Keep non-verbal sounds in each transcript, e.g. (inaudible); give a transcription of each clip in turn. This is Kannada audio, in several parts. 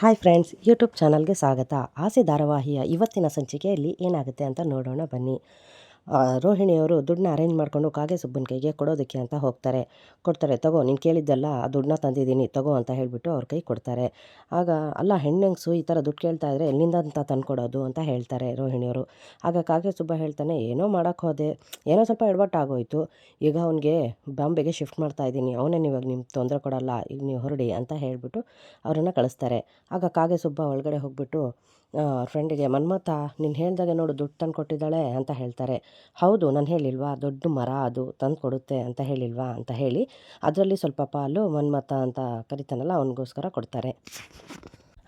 ಹಾಯ್ ಫ್ರೆಂಡ್ಸ್ ಯೂಟ್ಯೂಬ್ ಚಾನಲ್ಗೆ ಸ್ವಾಗತ. ಆಸೆ ಧಾರಾವಾಹಿಯ ಇವತ್ತಿನ ಸಂಚಿಕೆಯಲ್ಲಿ ಏನಾಗುತ್ತೆ ಅಂತ ನೋಡೋಣ ಬನ್ನಿ. ರೋಹಿಣಿಯವರು ದುಡ್ಡನ್ನ ಅರೇಂಜ್ ಮಾಡಿಕೊಂಡು ಕಾಗೆ ಸುಬ್ಬನ ಕೈಗೆ ಕೊಡೋದಕ್ಕೆ ಅಂತ ಹೋಗ್ತಾರೆ. ಕೊಡ್ತಾರೆ, ತಗೋ, ನೀನು ಕೇಳಿದ್ದಲ್ಲ ಆ ದುಡ್ಡನ್ನ ತಂದಿದ್ದೀನಿ, ತಗೋ ಅಂತ ಹೇಳಿಬಿಟ್ಟು ಅವ್ರ ಕೈ ಕೊಡ್ತಾರೆ. ಆಗ, ಅಲ್ಲ, ಹೆಣ್ಣೆಂಗ್ಸು ಈ ಥರ ದುಡ್ಡು ಕೇಳ್ತಾ ಇದ್ದರೆ ಎಲ್ಲಿಂದ ಅಂತ ತಂದುಕೊಡೋದು? ಅಂತ ಹೇಳ್ತಾರೆ ರೋಹಿಣಿಯವರು. ಆಗ ಕಾಗೆ ಸುಬ್ಬ ಹೇಳ್ತಾನೆ, ಏನೋ ಮಾಡೋಕ್ಕೆ ಹೋದೆ, ಏನೋ ಸ್ವಲ್ಪ ಎಡವಟ್ಟಾಗೋಯಿತು ಈಗ ಅವನಿಗೆ ಬಾಂಬೆಗೆ ಶಿಫ್ಟ್ ಮಾಡ್ತಾ ಇದ್ದೀನಿ. ಅವನೇ ಇವಾಗ ನಿಮ್ಗೆ ತೊಂದರೆ ಕೊಡಲ್ಲ, ಈಗ ನೀವು ಹೊರಡಿ ಅಂತ ಹೇಳಿಬಿಟ್ಟು ಅವರನ್ನು ಕಳಿಸ್ತಾರೆ. ಆಗ ಕಾಗೆ ಸುಬ್ಬ ಒಳಗಡೆ ಹೋಗ್ಬಿಟ್ಟು ಫ್ರೆಂಡಿಗೆ ಮನ್ಮಥ, ನೀನು ಹೇಳ್ದಾಗೆ ನೋಡು ದುಡ್ಡು ತಂದು ಕೊಟ್ಟಿದ್ದಾಳೆ ಅಂತ ಹೇಳ್ತಾರೆ. ಹೌದು, ನಾನು ಹೇಳಿಲ್ವಾ? ದೊಡ್ಡ ಮರ ಅದು ತಂದು ಕೊಡುತ್ತೆ ಅಂತ ಹೇಳಿಲ್ವಾ ಅಂತ ಹೇಳಿ, ಅದರಲ್ಲಿ ಸ್ವಲ್ಪ ಪಾಲು ಮನ್ಮಥ ಅಂತ ಕರಿತಾನಲ್ಲ, ಅವನಿಗೋಸ್ಕರ ಕೊಡ್ತಾರೆ.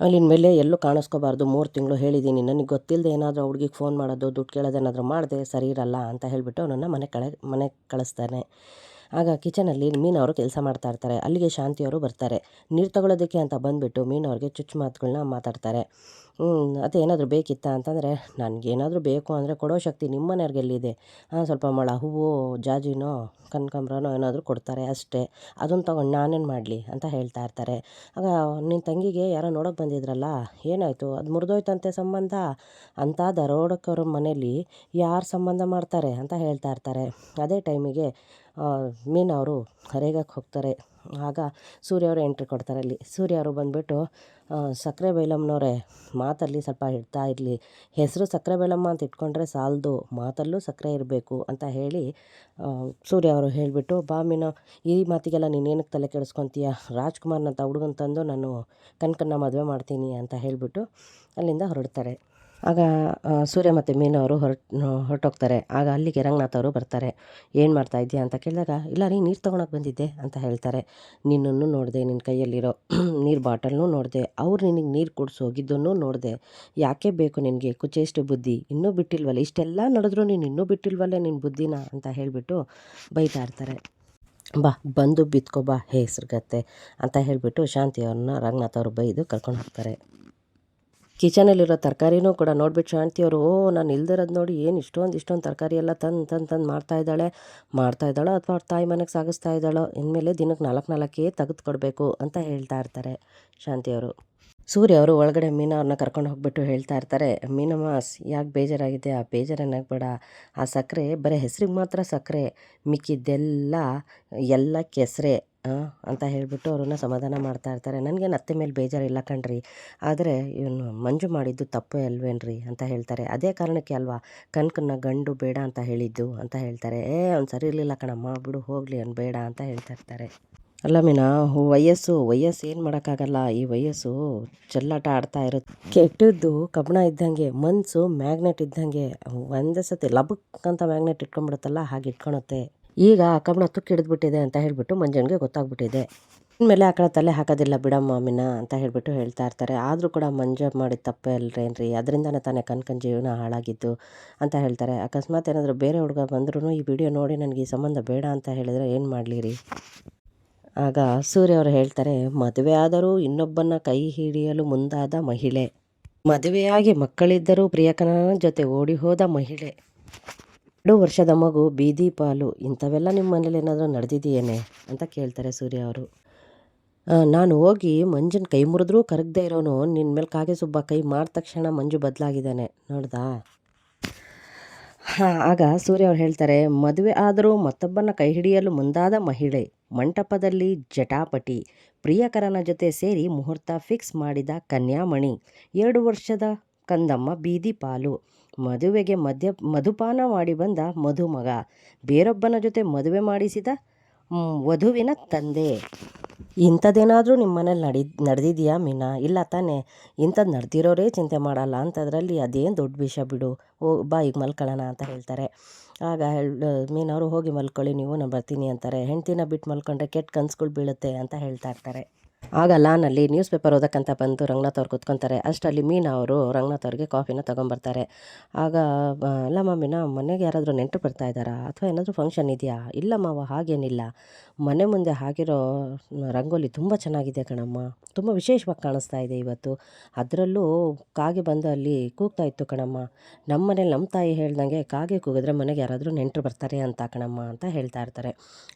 ಅಲ್ಲಿನ ಮೇಲೆ ಎಲ್ಲೂ ಕಾಣಿಸ್ಕೋಬಾರ್ದು. ಮೂರು ತಿಂಗಳು ಹೇಳಿದ್ದೀನಿ ನನಗೆ ಗೊತ್ತಿಲ್ಲದೆ ಏನಾದರೂ ಹುಡುಗಿಗೆ ಫೋನ್ ಮಾಡೋದು, ದುಡ್ಡು ಕೇಳೋದೇನಾದರೂ ಮಾಡಿದೆ ಸರಿ ಇರಲ್ಲ ಅಂತ ಹೇಳಿಬಿಟ್ಟು ಅವನನ್ನು ಮನೆ ಕಳೆ ಮನೆಗೆ ಕಳಿಸ್ತಾನೆ. ಆಗ ಕಿಚನಲ್ಲಿ ಮೀನವರು ಕೆಲಸ ಮಾಡ್ತಾ ಇರ್ತಾರೆ. ಅಲ್ಲಿಗೆ ಶಾಂತಿಯವರು ಬರ್ತಾರೆ. ನೀರು ತಗೊಳ್ಳೋದಕ್ಕೆ ಅಂತ ಬಂದುಬಿಟ್ಟು ಮೀನವ್ರಿಗೆ ಚುಚ್ಚು ಮಾತುಗಳನ್ನ ಮಾತಾಡ್ತಾರೆ. ಅದೇನಾದರೂ ಬೇಕಿತ್ತಾ ಅಂತಂದರೆ, ನನಗೇನಾದರೂ ಬೇಕು ಅಂದರೆ ಕೊಡೋ ಶಕ್ತಿ ನಿಮ್ಮ ಎಲ್ಲಿದೆ ಸ್ವಲ್ಪ ಮೊಳ ಹೂವು, ಜಾಜಿನೋ, ಕನಕಾಂಬ್ರನೋ ಏನಾದರೂ ಕೊಡ್ತಾರೆ ಅಷ್ಟೇ. ಅದನ್ನು ತೊಗೊಂಡು ನಾನೇನು ಮಾಡಲಿ? ಅಂತ ಹೇಳ್ತಾ ಇರ್ತಾರೆ. ಆಗ ನಿನ್ನ ತಂಗಿಗೆ ಯಾರೋ ನೋಡೋಕೆ ಬಂದಿದ್ರಲ್ಲ, ಏನಾಯಿತು? ಅದು ಮುರಿದೋಯ್ತಂತೆ ಸಂಬಂಧ? ಅಂತ ದರೋಡಕ್ಕವ್ರ ಮನೇಲಿ ಯಾರು ಸಂಬಂಧ ಮಾಡ್ತಾರೆ? ಅಂತ ಹೇಳ್ತಾ ಇರ್ತಾರೆ. ಅದೇ ಟೈಮಿಗೆ ಮೀನವರು ಹರೇಗಕ್ಕೆ ಹೋಗ್ತಾರೆ. ಆಗ ಸೂರ್ಯ ಅವರು ಎಂಟ್ರಿ ಕೊಡ್ತಾರೆ ಅಲ್ಲಿ. ಸೂರ್ಯ ಅವರು ಬಂದುಬಿಟ್ಟು ಸಕ್ಕರೆ ಬೈಲಮ್ಮನವರೇ, ಮಾತಲ್ಲಿ ಸ್ವಲ್ಪ ಇಡ್ತಾ ಇರಲಿ. ಹೆಸರು ಸಕ್ಕರೆ ಬೈಲಮ್ಮ ಅಂತ ಇಟ್ಕೊಂಡ್ರೆ ಸಾಲದು, ಮಾತಲ್ಲೂ ಸಕ್ಕರೆ ಇರಬೇಕು ಅಂತ ಹೇಳಿ ಸೂರ್ಯ ಅವರು ಹೇಳಿಬಿಟ್ಟು, ಬಾ ಮೀನು, ಈ ಮಾತಿಗೆಲ್ಲ ನೀನೇನಕ್ಕೆ ತಲೆ ಕೆಡಿಸ್ಕೊತೀಯ? ರಾಜ್ಕುಮಾರ್ನಂತ ಹುಡುಗನ ತಂದು ನಾನು ಕನಕನ್ನ ಮದುವೆ ಮಾಡ್ತೀನಿ ಅಂತ ಹೇಳಿಬಿಟ್ಟು ಅಲ್ಲಿಂದ ಹೊರಡ್ತಾರೆ. ಆಗ ಸೂರ್ಯ ಮತ್ತು ಮೀನವರು ಹೊರಟು ಹೊರಟೋಗ್ತಾರೆ. ಆಗ ಅಲ್ಲಿಗೆ ರಂಗನಾಥ್ ಅವರು ಬರ್ತಾರೆ. ಏನು ಮಾಡ್ತಾ ಇದೆಯಾ ಅಂತ ಕೇಳಿದಾಗ, ಇಲ್ಲ ರೀ, ನೀರು ತೊಗೊಳಕ್ಕೆ ಬಂದಿದ್ದೆ ಅಂತ ಹೇಳ್ತಾರೆ. ನಿನ್ನನ್ನು ನೋಡಿದೆ ನಿನ್ನ ಕೈಯಲ್ಲಿರೋ (clears throat) ನೀರು ಬಾಟಲ್ನೂ ನೋಡಿದೆ, ಅವ್ರು ನಿನಗೆ ನೀರು ಕುಡಿಸಿ ಹೋಗಿದ್ದನ್ನು ನೋಡಿದೆ. ಯಾಕೆ ಬೇಕು ನಿನಗೆ? ಕುಚೇಷ್ಟು ಬುದ್ಧಿ. ಇನ್ನೂ ಬಿಟ್ಟಿಲ್ವಲ್ಲ? ಇಷ್ಟೆಲ್ಲ ನಡೆದ್ರು ನೀನು ಇನ್ನೂ ಬಿಟ್ಟಿಲ್ವಲ್ಲ ನಿನ್ನ ಬುದ್ಧಿನ ಅಂತ ಹೇಳಿಬಿಟ್ಟು ಬೈತಾ ಇರ್ತಾರೆ. ಬಾ, ಬಂದು ಬಿತ್ಕೊಬಾ ಬಾ ಹೆಸ್ರುಗತ್ತೆ ಅಂತ ಹೇಳಿಬಿಟ್ಟು ಶಾಂತಿ ಅವ್ರನ್ನ ರಂಗನಾಥ್ ಅವರು ಬೈದು ಕರ್ಕೊಂಡು ಹೋಗ್ತಾರೆ. ಕಿಚನಲ್ಲಿರೋ ತರಕಾರಿನೂ ಕೂಡ ನೋಡ್ಬಿಟ್ಟು ಶಾಂತಿಯವರು ಓ, ನಾನು ಇಲ್ದಿರೋದು ನೋಡಿ ಏನು ಇಷ್ಟೊಂದು ಇಷ್ಟೊಂದು ತರಕಾರಿ ಎಲ್ಲ ತಂದು ತಂದು ತಂದು ಮಾಡ್ತಾ ಇದ್ದಾಳೆ ಮಾಡ್ತಾ ಇದ್ದಾಳೋ ಅಥವಾ ಅವ್ರ ತಾಯಿ ಮನೆಗೆ ಸಾಗಿಸ್ತಾ ಇದ್ದಾಳೋ, ಇನ್ಮೇಲೆ ದಿನಕ್ಕೆ ನಾಲ್ಕು ನಾಲ್ಕೇ ತೆಗೆದು ಕೊಡಬೇಕು, ಅಂತ ಹೇಳ್ತಾ ಇರ್ತಾರೆ ಶಾಂತಿಯವರು ಸೂರ್ಯ ಅವರು ಒಳಗಡೆ ಮೀನಾ ಅವ್ರನ್ನ ಕರ್ಕೊಂಡು ಹೋಗ್ಬಿಟ್ಟು ಹೇಳ್ತಾ ಇರ್ತಾರೆ, ಮೀನಮ್ಮ ಯಾಕೆ ಬೇಜಾರಾಗಿದೆ? ಆ ಬೇಜಾರನ್ನಾಗಬೇಡ ಆ ಸಕ್ಕರೆ ಬರೀ ಹೆಸ್ರಿಗೆ ಮಾತ್ರ ಸಕ್ಕರೆ ಮಿಕ್ಕಿದ್ದೆಲ್ಲ, ಎಲ್ಲ ಕೆಸರೆ ಅಂತ ಹೇಳಿಬಿಟ್ಟು ಅವ್ರನ್ನ ಸಮಾಧಾನ ಮಾಡ್ತಾ ಇರ್ತಾರೆ. ನನಗೇನು ಅತ್ತೆ ಮೇಲೆ ಬೇಜಾರಿಲ್ಲ ಕಣ್ರಿ. ಆದರೆ ಇವನು ಮಂಜು ಮಾಡಿದ್ದು ತಪ್ಪೇ ಅಲ್ವೇನ್ರಿ ಅಂತ ಹೇಳ್ತಾರೆ. ಅದೇ ಕಾರಣಕ್ಕೆ ಅಲ್ವಾ? ಕನಕನ್ನ ಗಂಡು ಬೇಡ ಅಂತ ಹೇಳಿದ್ದು ಅಂತ ಹೇಳ್ತಾರೆ. ಏ, ಅವ್ನು ಸರಿ ಇರಲಿಲ್ಲ ಕಣಮ್ಮ, ಬಿಡು, ಹೋಗಲಿ, ಅವ್ನು ಬೇಡ ಅಂತ ಹೇಳ್ತಾ ಇರ್ತಾರೆ. ಅಲ್ಲ ಮೀನಾ ವಯಸ್ಸು ವಯಸ್ಸು ಏನು ಮಾಡೋಕ್ಕಾಗಲ್ಲ? ಈ ವಯಸ್ಸು ಚೆಲ್ಲಾಟ ಆಡ್ತಾ ಇರುತ್ತೆ. ಕೆಟ್ಟದ್ದು ಕಬ್ಬಣ ಇದ್ದಂಗೆ ಮನಸ್ಸು ಮ್ಯಾಗ್ನೆಟ್ ಇದ್ದಂಗೆ, ಒಂದೇ ಸತಿ ಲಬಕ್ ಅಂತ ಮ್ಯಾಗ್ನೆಟ್ ಇಟ್ಕೊಂಡ್ಬಿಡುತ್ತಲ್ಲ, ಹಾಗೆ ಇಟ್ಕೊಳುತ್ತೆ ಈಗ ಆ ಕಬ್ಬಣ ತುಕ್ಕಿ ಹಿಡಿದ್ಬಿಟ್ಟಿದೆ ಅಂತ ಹೇಳಿಬಿಟ್ಟು ಮಂಜನ್ಗೆ ಗೊತ್ತಾಗ್ಬಿಟ್ಟಿದೆ. ಇನ್ಮೇಲೆ ಆ ಕಡೆ ತಲೆ ಹಾಕೋದಿಲ್ಲ ಬಿಡಮ್ಮ ಮೀನ ಅಂತ ಹೇಳಿಬಿಟ್ಟು ಹೇಳ್ತಾ ಇರ್ತಾರೆ. ಆದರೂ ಕೂಡ ಮಂಜ ಮಾಡಿದ ತಪ್ಪೇ ಅಲ್ರೇನ್ರಿ? ಅದರಿಂದನೇ ತಾನೇ ಕನ್ಕನ್ ಜೀವನ ಹಾಳಾಗಿದ್ದು ಅಂತ ಹೇಳ್ತಾರೆ. ಅಕಸ್ಮಾತ್ ಏನಾದರೂ ಬೇರೆ ಹುಡುಗ ಬಂದ್ರೂ ಈ ವಿಡಿಯೋ ನೋಡಿ ನನಗೆ ಈ ಸಂಬಂಧ ಬೇಡ ಅಂತ ಹೇಳಿದರೆ ಏನು ಮಾಡಲಿ ರೀ ಆಗ ಸೂರ್ಯ ಅವರು ಹೇಳ್ತಾರೆ, ಮದುವೆ ಆದರೂ ಇನ್ನೊಬ್ಬನ ಕೈ ಹಿಡಿಯಲು ಮುಂದಾದ ಮಹಿಳೆ. ಮದುವೆಯಾಗಿ ಮಕ್ಕಳಿದ್ದರೂ ಪ್ರಿಯಕನ ಜೊತೆ ಓಡಿ ಹೋದ ಮಹಿಳೆ. ಎರಡು ವರ್ಷದ ಮಗು, ಬೀದಿ ಪಾಲು, ಇಂಥವೆಲ್ಲ ನಿಮ್ಮ ಮನೇಲಿ ಏನಾದರೂ ನಡೆದಿದೆಯೇನೆ ಅಂತ ಕೇಳ್ತಾರೆ ಸೂರ್ಯ ಅವರು. ನಾನು ಹೋಗಿ ಮಂಜನ ಕೈ ಮುರಿದ್ರೂ ಕರಗದೆ ಇರೋನು ನಿನ್ನ ಮೇಲೆ ಕಾಗೆ ಸುಬ್ಬ ಕೈ ಮಾಡಿದ ತಕ್ಷಣ ಮಂಜು ಬದಲಾಗಿದ್ದಾನೆ. ನೋಡ್ದಾ? ಹಾಂ, ಆಗ ಸೂರ್ಯ ಅವ್ರು ಹೇಳ್ತಾರೆ, ಮದುವೆ ಆದರೂ ಮತ್ತೊಬ್ಬನ ಕೈ ಹಿಡಿಯಲು ಮುಂದಾದ ಮಹಿಳೆ, ಮಂಟಪದಲ್ಲಿ ಜಟಾಪಟಿ, ಪ್ರಿಯಕರನ ಜೊತೆ ಸೇರಿ ಮುಹೂರ್ತ ಫಿಕ್ಸ್ ಮಾಡಿದ ಕನ್ಯಾಮಣಿ, ಎರಡು ವರ್ಷದ ಕಂದಮ್ಮ ಬೀದಿ ಪಾಲು ಮದುವೆಗೆ ಮದ್ಯ, ಮಧುಪಾನ ಮಾಡಿ ಬಂದ ಮಧುಮಗ. ಬೇರೊಬ್ಬನ ಜೊತೆ ಮದುವೆ ಮಾಡಿಸಿದ ವಧುವಿನ ತಂದೆ. ಇಂಥದ್ದೇನಾದರೂ ನಿಮ್ಮ ಮನೇಲಿ ನಡಿ, ನಡೆದಿದೆಯಾ ಮೀನಾ? ಇಲ್ಲ ತಾನೇ. ಇಂಥದ್ದು ನಡೆದಿರೋರೇ ಚಿಂತೆ ಮಾಡಲ್ಲ. ಅಂಥದ್ರಲ್ಲಿ ಅದೇನು ದೊಡ್ಡ ವಿಷಯ ಬಿಡು. ಓ, ಬಾ, ಈಗ ಮಲ್ಕೊಳ್ಳೋಣ ಅಂತ ಹೇಳ್ತಾರೆ. ಆಗ ಮೀನವರು ಹೋಗಿ ಮಲ್ಕೊಳ್ಳಿ, ನೀವು ನಾನು ಬರ್ತೀನಿ ಅಂತಾರೆ. ಹೆಂಡ್ತಿನ ಬಿಟ್ಟು ಮಲ್ಕೊಂಡ್ರೆ ಕೆಟ್ಟ ಕನ್ಸುಗಳು ಬೀಳುತ್ತೆ ಅಂತ ಹೇಳ್ತಾ ಇರ್ತಾರೆ. ಆಗ ಲಾನಲ್ಲಿ ನ್ಯೂಸ್ ಪೇಪರ್ ಓದಕ್ಕಂತ ಬಂದು ರಂಗನಾಥ್ ಅವ್ರು ಕೂತ್ಕೊತಾರೆ. ಅಷ್ಟರಲ್ಲಿ ಮೀನಾ ಅವರು ರಂಗನಾಥ್ ಅವ್ರಿಗೆ ಕಾಫಿನ ತೊಗೊಂಬರ್ತಾರೆ. ಆಗ ಅಲ್ಲ ಮಮ್ಮಿನ ಮನೆಗೆ ಯಾರಾದರೂ ನೆಂಟರು ಬರ್ತಾ ಇದ್ದಾರಾ? ಅಥವಾ ಏನಾದರೂ ಫಂಕ್ಷನ್ ಇದೆಯಾ? ಇಲ್ಲ ಮಾವ, ಹಾಗೇನಿಲ್ಲ. ಮನೆ ಮುಂದೆ ಹಾಗಿರೋ ರಂಗೋಲಿ ತುಂಬ ಚೆನ್ನಾಗಿದೆ ಕಣಮ್ಮ. ತುಂಬ ವಿಶೇಷವಾಗಿ ಕಾಣಿಸ್ತಾ ಇದೆ ಇವತ್ತು. ಅದರಲ್ಲೂ ಕಾಗೆ ಬಂದು ಅಲ್ಲಿ ಕೂಗ್ತಾ ಇತ್ತು ಕಣಮ್ಮ. ನಮ್ಮ ಮನೇಲಿ ನಮ್ಮ ತಾಯಿ ಹೇಳ್ದಂಗೆ ಕಾಗೆ ಕೂಗಿದ್ರೆ ಮನೆಗೆ ಯಾರಾದರೂ ನೆಂಟರು ಬರ್ತಾರೆ ಅಂತ ಕಣಮ್ಮ ಅಂತ ಹೇಳ್ತಾ ಇರ್ತಾರೆ.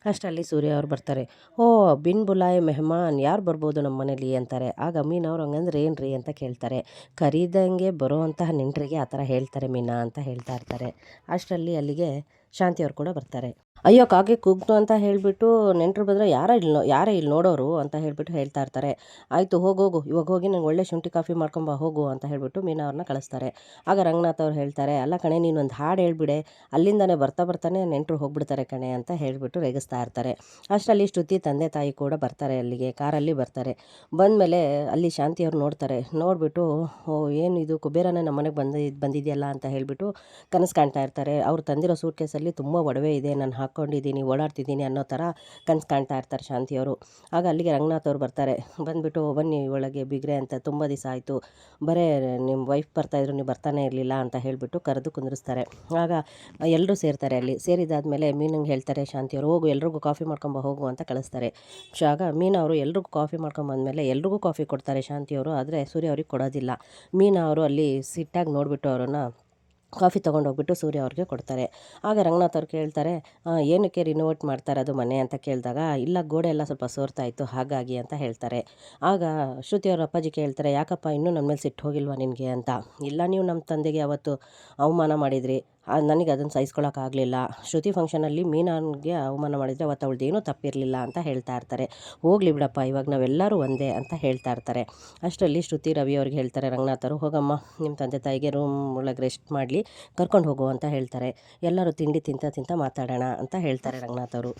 ಅಷ್ಟರಲ್ಲಿ ಸೂರ್ಯ ಅವ್ರು ಬರ್ತಾರೆ. ಓ ಬಿನ್ ಬುಲಾಯ್ ಮೆಹಮಾನ್, ಯಾರು ಬರ್ಬೋದು? ನಮ್ಮ ಮನೇಲಿ ಅಂತಾರೆ. ಆಗ ಮೀನವ್ರು ಹಂಗಂದ್ರೆ ಏನು ಅಂತ ಕೇಳ್ತಾರೆ. ಕರೀದಂಗೆ ಬರೋವಂತಹ ನೆಂಟರಿಗೆ ಆ ಥರ ಹೇಳ್ತಾರೆ ಮೀನಾ ಅಂತ ಹೇಳ್ತಾ ಇರ್ತಾರೆ. ಅಷ್ಟರಲ್ಲಿ ಅಲ್ಲಿಗೆ ಶಾಂತಿಯವ್ರು ಕೂಡ ಬರ್ತಾರೆ. ಅಯ್ಯೋ, ಕಾಗೆ ಕೂಗ್ತು ಅಂತ ಹೇಳಿಬಿಟ್ಟು ನೆಂಟರು ಬಂದರೆ ಯಾರೋ ಇಲ್ಲಿ ಯಾರೇ ಇಲ್ಲಿ ನೋಡೋರು ಅಂತ ಹೇಳಿಬಿಟ್ಟು ಹೇಳ್ತಾ ಇರ್ತಾರೆ. ಆಯಿತು ಹೋಗೋಗು ಇವಾಗ ಹೋಗಿ ನಂಗೆ ಒಳ್ಳೆ ಶುಂಠಿ ಕಾಫಿ ಮಾಡ್ಕೊಂಬ ಹೋಗು ಅಂತ ಹೇಳಿಬಿಟ್ಟು ಮೀನಾ ಅವ್ರನ್ನ ಕಳಿಸ್ತಾರೆ. ಆಗ ರಂಗನಾಥ್ ಅವ್ರು ಹೇಳ್ತಾರೆ, ಅಲ್ಲ ಕಣೆ, ನೀನು ಒಂದು ಹಾಡು ಹೇಳ್ಬಿಡೆ. ಅಲ್ಲಿಂದನೇ ಬರ್ತಾ ಬರ್ತಾನೆ ನೆಂಟರು ಹೋಗ್ಬಿಡ್ತಾರೆ ಕಣೆ ಅಂತ ಹೇಳಿಬಿಟ್ಟು ರೇಗಿಸ್ತಾ ಇರ್ತಾರೆ. ಅಷ್ಟರಲ್ಲಿ ಶ್ರುತಿ ತಂದೆ ತಾಯಿ ಕೂಡ ಬರ್ತಾರೆ ಅಲ್ಲಿಗೆ, ಕಾರಲ್ಲಿ ಬರ್ತಾರೆ. ಬಂದಮೇಲೆ ಅಲ್ಲಿ ಶಾಂತಿಯವ್ರು ನೋಡ್ತಾರೆ. ನೋಡಿಬಿಟ್ಟು, ಓ, ಏನು ಇದು? ಕುಬೇರನೇ ನಮ್ಮ ಮನೆಗೆ ಬಂದ, ಬಂದಿದೆಯಲ್ಲ? ಅಂತ ಹೇಳಿಬಿಟ್ಟು ಕನಸು ಕಾಣ್ತಾ ಇರ್ತಾರೆ. ಅವ್ರು ತಂದಿರೋ ಸೂಟ್ ಕೇಸಲ್ಲಿ ತುಂಬ ಒಡವೆ ಇದೆ, ನಾನು ಹಾಕ್ಕೊಂಡಿದ್ದೀನಿ ಓಡಾಡ್ತಿದ್ದೀನಿ ಅನ್ನೋ ಥರ ಕನಸು ಕಾಣ್ತಾ ಇರ್ತಾರೆ ಶಾಂತಿಯವರು ಆಗ ಅಲ್ಲಿಗೆ ರಂಗನಾಥ್ ಅವ್ರು ಬರ್ತಾರೆ, ಬಂದುಬಿಟ್ಟು ಬನ್ನಿ ಒಳಗೆ ಬಿಗ್ರೆ ಅಂತ ತುಂಬ ದಿವಸ ಆಯಿತು. ಬರೇ ನಿಮ್ಮ ವೈಫ್ ಬರ್ತಾಯಿದ್ರು ನೀವು ಬರ್ತಾನೆ ಇರಲಿಲ್ಲ ಅಂತ ಹೇಳಿಬಿಟ್ಟು ಕರೆದು ಕುಂದಿರಿಸ್ತಾರೆ. ಆಗ ಎಲ್ಲರೂ ಸೇರ್ತಾರೆ ಅಲ್ಲಿ. ಸೇರಿದಾದ್ಮೇಲೆ ಮೀನಂಗೆ ಹೇಳ್ತಾರೆ ಶಾಂತಿಯವರು ಹೋಗು, ಎಲ್ರಿಗೂ ಕಾಫಿ ಮಾಡ್ಕೊಂಬ, ಹೋಗು ಅಂತ ಕಳಿಸ್ತಾರೆ. ಆಗ ಮೀನಾ ಅವರು ಎಲ್ರಿಗೂ ಕಾಫಿ ಮಾಡ್ಕೊಂಬಂದಮೇಲೆ ಎಲ್ರಿಗೂ ಕಾಫಿ ಕೊಡ್ತಾರೆ ಶಾಂತಿಯವರು ಆದರೆ ಸೂರ್ಯ ಅವ್ರಿಗೆ ಕೊಡೋದಿಲ್ಲ. ಮೀನವರು ಅಲ್ಲಿ ಸಿಟ್ಟಾಗಿ ನೋಡಿಬಿಟ್ಟು ಅವರನ್ನ ಕಾಫಿ ತೊಗೊಂಡೋಗ್ಬಿಟ್ಟು ಸೂರ್ಯ ಅವ್ರಿಗೆ ಕೊಡ್ತಾರೆ. ಆಗ ರಂಗನಾಥ್ ಅವ್ರು ಕೇಳ್ತಾರೆ "ಆ, ಏನಕ್ಕೆ ರಿನೋವೇಟ್ ಮಾಡ್ತಾರೆ ಅದು ಮನೆ? ಅಂತ ಕೇಳಿದಾಗ ಇಲ್ಲ ಗೋಡೆ ಎಲ್ಲ ಸ್ವಲ್ಪ ಸೋರ್ತಾ ಇತ್ತು ಹಾಗಾಗಿ ಅಂತ ಹೇಳ್ತಾರೆ. ಆಗ ಶ್ರುತಿ ಅವ್ರ ಅಪ್ಪಾಜಿ ಕೇಳ್ತಾರೆ ಯಾಕಪ್ಪ ಇನ್ನೂ ನನ್ನ ಮೇಲೆ ಸಿಟ್ಟು ಹೋಗಿಲ್ವಾ ನಿನಗೆ? ಅಂತ. ಇಲ್ಲ ನೀವು ನಮ್ಮ ತಂದೆಗೆ ಅವತ್ತು ಅವಮಾನ ಮಾಡಿದ್ರಿ. ನನಗೆ ಅದನ್ನು ಸಹಿಸ್ಕೊಳ್ಳೋಕ್ಕಾಗಲಿಲ್ಲ ಶ್ರುತಿ ಫಂಕ್ಷನಲ್ಲಿ ಮೀನಾನ್ಗೆ ಅವಮಾನ ಮಾಡಿದರೆ ಅವತ್ತು ಅವಳದ್ದು ಏನೂ ತಪ್ಪಿರಲಿಲ್ಲ ಅಂತ ಹೇಳ್ತಾ ಇರ್ತಾರೆ. ಹೋಗಲಿ ಬಿಡಪ್ಪ, ಇವಾಗ ನಾವೆಲ್ಲರೂ ಒಂದೇ ಅಂತ ಹೇಳ್ತಾ ಇರ್ತಾರೆ. ಅಷ್ಟರಲ್ಲಿ ಶ್ರುತಿ ರವಿ ಅವ್ರಿಗೆ ಹೇಳ್ತಾರೆ, ರಂಗನಾಥರು, ಹೋಗಮ್ಮ ನಿಮ್ಮ ತಂದೆ ತಾಯಿಗೆ ರೂಮ್ ಒಳಗೆ ರೆಸ್ಟ್ ಮಾಡಲಿ, ಕರ್ಕೊಂಡು ಹೋಗು ಅಂತ ಹೇಳ್ತಾರೆ. ಎಲ್ಲರೂ ತಿಂಡಿ ತಿಂತ ತಿಂತ ಮಾತಾಡೋಣ ಅಂತ ಹೇಳ್ತಾರೆ ರಂಗನಾಥ್ ಅವರು